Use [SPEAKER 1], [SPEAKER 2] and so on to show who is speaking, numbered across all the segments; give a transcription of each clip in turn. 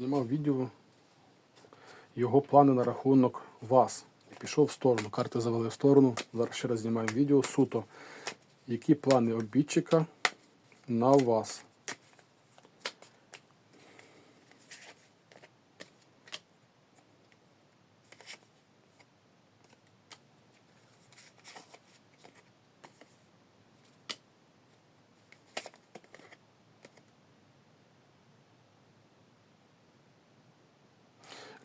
[SPEAKER 1] Знімав відео його плани на рахунок вас. Пішов в сторону. Карти завели в сторону. Зараз ще раз знімаємо відео суто. Які плани обідчика на вас?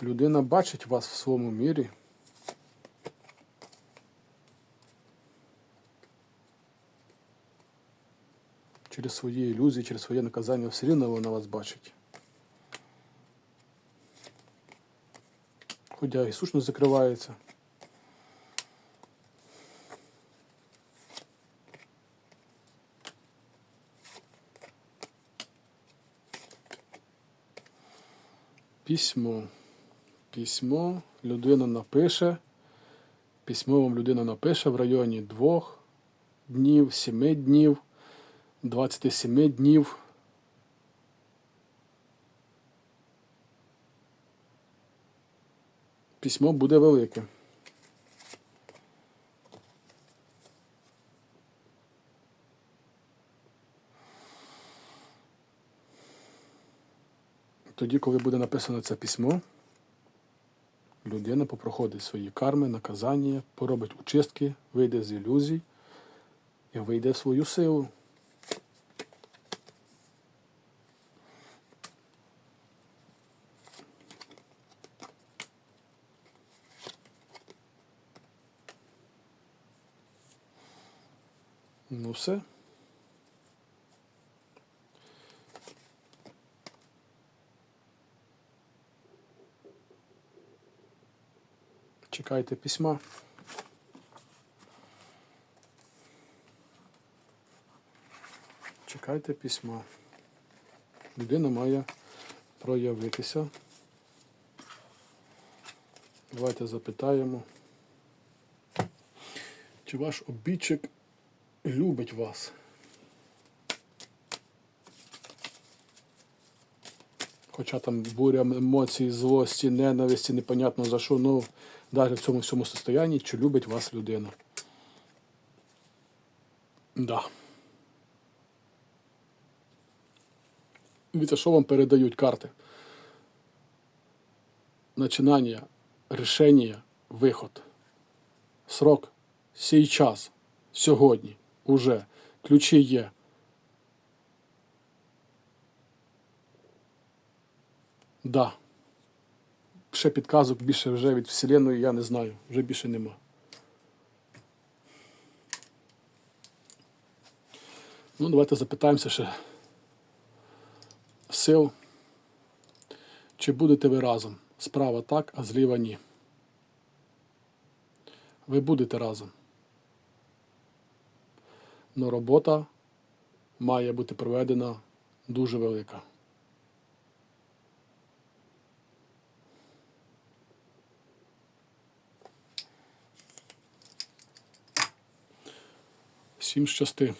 [SPEAKER 1] Людина бачить вас в своєму мірі. Через свої ілюзії, через своє наказання все рівно вона вас бачить. Хоча і сущність закривається. Письмо. Письмо людина напише. Письмо вам людина напише в районі двох днів, семи днів, 27 днів. Письмо буде велике. Тоді, коли буде написано це письмо, людина попроходить свої карми, наказання, поробить учистки, вийде з ілюзій і вийде в свою силу. Ну все. Чекайте письма. Чекайте письма. Людина має проявитися. Давайте запитаємо. Чи ваш обідчик любить вас? Хоча там буря емоцій, злості, ненависті, непонятно за що, ну навіть в цьому всьому состоянні, чи любить вас людина. Да. Дивіться, що вам передають карти? Начинання, рішення, виход. Срок. Сій час. Сьогодні. Уже. Ключі є. Да. Ще підказок більше вже від Вселеної я не знаю. Вже більше нема. Ну, давайте запитаємося ще сил. Чи будете ви разом? Справа так, а зліва ні. Ви будете разом. Но робота має бути проведена дуже велика. Всім щасти.